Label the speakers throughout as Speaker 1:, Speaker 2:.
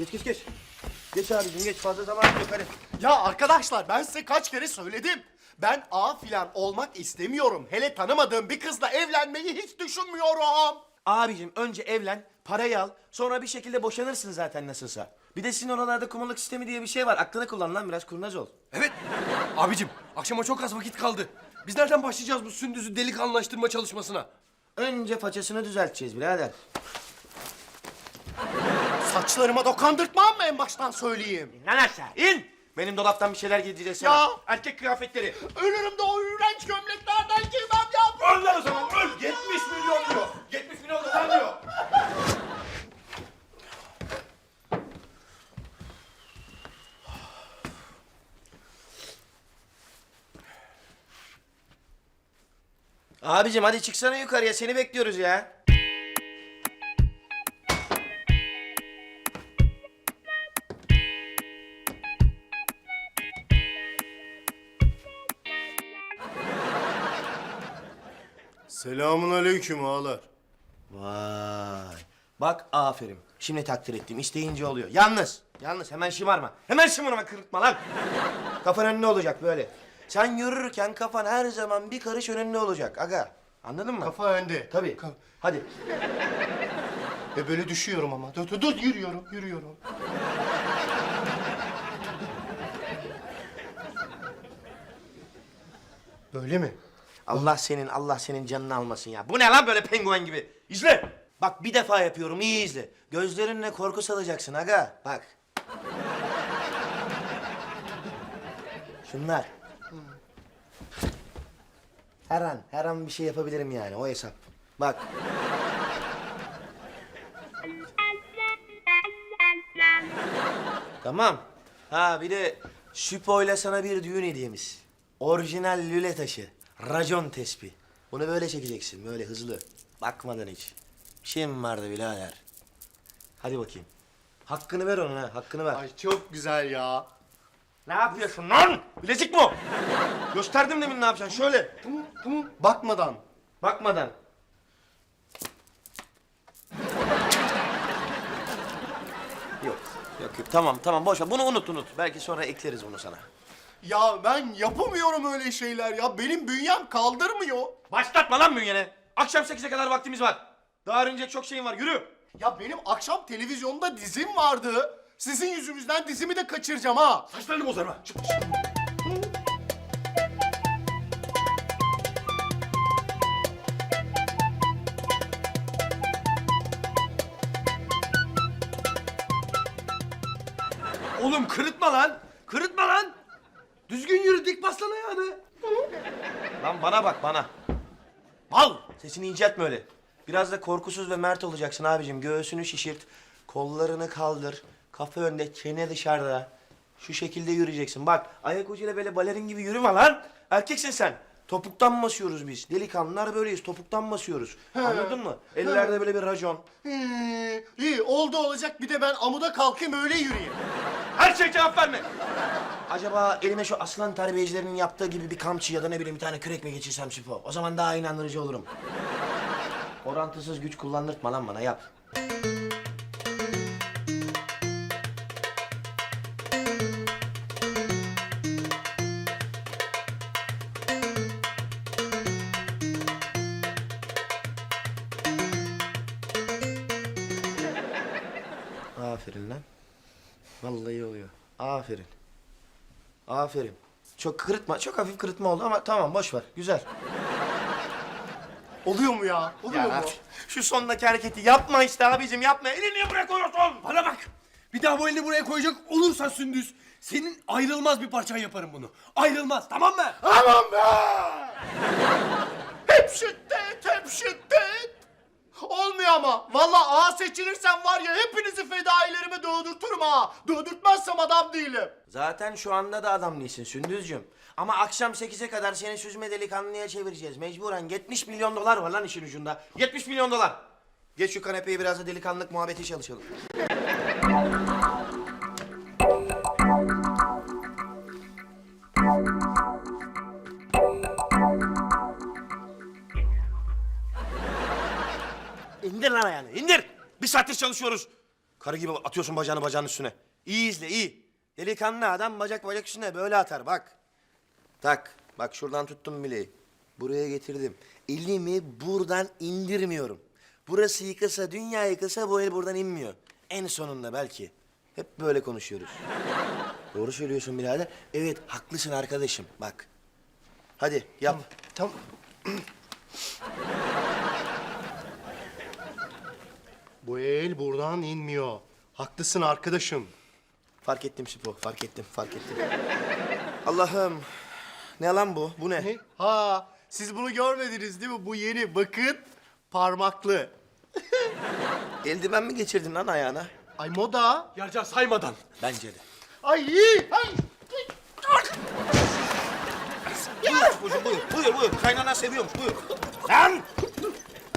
Speaker 1: Geç geç geç. Geç abicim geç fazla zaman yok hadi.
Speaker 2: Ya arkadaşlar ben size kaç kere söyledim. Ben A filan olmak istemiyorum. Hele tanımadığım bir kızla evlenmeyi hiç düşünmüyorum.
Speaker 1: Abicim önce evlen, parayı al, sonra bir şekilde boşanırsın zaten nasılsa. Bir de sizin oralarda kumalık sistemi diye bir şey var. Aklını kullan lan biraz kurnaz ol.
Speaker 3: Evet. Abicim akşama çok az vakit kaldı. Biz nereden başlayacağız bu sündüzü delikanlılaştırma çalışmasına?
Speaker 1: Önce façasını düzelteceğiz birader.
Speaker 2: Saçlarıma dokandırtmam mı en baştan söyleyeyim?
Speaker 1: Lan aşağı in! Benim dolaptan bir şeyler giydireceğiz sana.
Speaker 2: Ya!
Speaker 1: Erkek kıyafetleri.
Speaker 2: Ölürüm de o iğrenç gömleklerden giymem ya.
Speaker 1: Öl lan o zaman öl. 70 milyon diyor. 70 milyon dolar diyor. Abicim hadi çıksana yukarıya seni bekliyoruz ya.
Speaker 2: Selamun aleyküm ağalar.
Speaker 1: Vay. Bak aferin. Şimdi takdir ettim. İsteyince oluyor. Yalnız. Yalnız hemen şımarma. Hemen şımarma kırıtma lan. Kafan önünde olacak böyle. Sen yürürken kafan her zaman bir karış önünde olacak aga. Anladın mı?
Speaker 2: Kafa önde.
Speaker 1: Tabii.
Speaker 2: Ka-
Speaker 1: Hadi.
Speaker 2: e böyle düşüyorum ama. Dur dur dur yürüyorum yürüyorum. Böyle mi?
Speaker 1: Allah senin Allah senin canını almasın ya. Bu ne lan böyle penguen gibi? İzle. Bak bir defa yapıyorum iyi izle. Gözlerinle korku salacaksın aga. Bak. Şunlar. Her an, her an bir şey yapabilirim yani o hesap. Bak. Tamam. Ha bir de Süpo'yla sana bir düğün hediyemiz. Orijinal lüle taşı. Racon tespih. Bunu böyle çekeceksin, böyle hızlı. Bakmadan hiç. Bir şey mi vardı birader? Hadi bakayım. Hakkını ver ona, ha, hakkını ver.
Speaker 2: Ay çok güzel ya.
Speaker 1: Ne yapıyorsun lan? Bilezik bu. Gösterdim demin ne yapacaksın, şöyle.
Speaker 2: Tamam tamam. Bakmadan.
Speaker 1: Bakmadan. Yok, yok yok. Tamam, tamam boş ver. Bunu unut unut. Belki sonra ekleriz bunu sana.
Speaker 2: Ya ben yapamıyorum öyle şeyler ya. Benim bünyem kaldırmıyor.
Speaker 1: Başlatma lan bünyene. Akşam 8'e kadar vaktimiz var. Daha öğrenecek çok şeyin var. Yürü.
Speaker 2: Ya benim akşam televizyonda dizim vardı. Sizin yüzünüzden dizimi de kaçıracağım ha.
Speaker 3: Saçlarını bozarma. Çık çık. Oğlum kırıtma lan. Kırıtma lan. Düzgün yürü dik bas lan ayağını.
Speaker 1: Lan bana bak bana. Al. Sesini inceltme öyle. Biraz da korkusuz ve mert olacaksın abicim. Göğsünü şişirt. Kollarını kaldır. Kafa önde, çene dışarıda. Şu şekilde yürüyeceksin. Bak ayak ucuyla böyle balerin gibi yürüme lan. Erkeksin sen. Topuktan basıyoruz biz. Delikanlılar böyleyiz. Topuktan basıyoruz. Anladın mı? Ellerde böyle bir racon.
Speaker 2: Ee, iyi oldu olacak bir de ben amuda kalkayım öyle yürüyeyim.
Speaker 1: Her şey cevap verme. Acaba elime şu aslan terbiyecilerinin yaptığı gibi bir kamçı ya da ne bileyim bir tane kürek mi geçirsem Şifo? O zaman daha inandırıcı olurum. Orantısız güç kullandırtma lan bana yap. Aferin lan. Vallahi oluyor. Aferin. Aferin. Çok kırıtma, çok hafif kırıtma oldu ama tamam boş ver. Güzel.
Speaker 2: Oluyor mu ya? Oluyor
Speaker 1: Ya,
Speaker 2: mu?
Speaker 1: şu sondaki hareketi yapma işte abicim yapma. Elini niye buraya koyuyorsun?
Speaker 3: Bana bak. Bir daha bu elini buraya koyacak olursan Sündüz. Senin ayrılmaz bir parçan yaparım bunu. Ayrılmaz tamam mı?
Speaker 2: Aman be! Hep şiddet, hep şiddet. Olmuyor ama. Vallahi ağa seçilirsem var ya hepinizi fedailerime dövdürtürüm ha. Dövdürtmezsem adam değilim.
Speaker 1: Zaten şu anda da adam değilsin Sündüzcüğüm. Ama akşam 8'e kadar seni süzme delikanlıya çevireceğiz. Mecburen 70 milyon dolar var lan işin ucunda. 70 milyon dolar. Geç şu kanepeyi biraz da delikanlılık muhabbeti çalışalım. Lan ayağını, indir. Bir saattir çalışıyoruz. Karı gibi atıyorsun bacağını bacağın üstüne. İyi izle iyi. Delikanlı adam bacak bacak üstüne böyle atar bak. Tak. Bak şuradan tuttum bileği. Buraya getirdim. Elimi buradan indirmiyorum. Burası yıkılsa, dünya yıkılsa bu el buradan inmiyor. En sonunda belki. Hep böyle konuşuyoruz. Doğru söylüyorsun birader. Evet, haklısın arkadaşım. Bak. Hadi yap.
Speaker 2: Tamam. Bu el buradan inmiyor. Haklısın arkadaşım.
Speaker 1: Fark ettim Sipo, fark ettim, fark ettim. Allah'ım. Ne lan bu? Bu ne?
Speaker 2: Ne? Ha, siz bunu görmediniz değil mi? Bu yeni. Bakın. Parmaklı.
Speaker 1: Eldiven mi geçirdin lan ayağına?
Speaker 2: Ay moda.
Speaker 3: Yarcan saymadan.
Speaker 1: Bence de.
Speaker 2: Ay iyi. Ay.
Speaker 1: Buyur, buyur, buyur, buyur. Kaynana seviyormuş, buyur. Lan!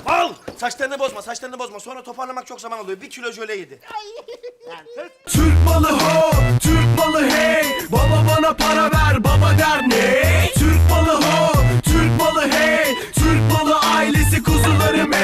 Speaker 1: Al! Saçlarını bozma, saçlarını bozma. Sonra toparlamak çok zaman oluyor. Bir kilo jöle yedi.
Speaker 4: Türk malı ho, Türk malı hey. Baba bana para ver, baba der ne?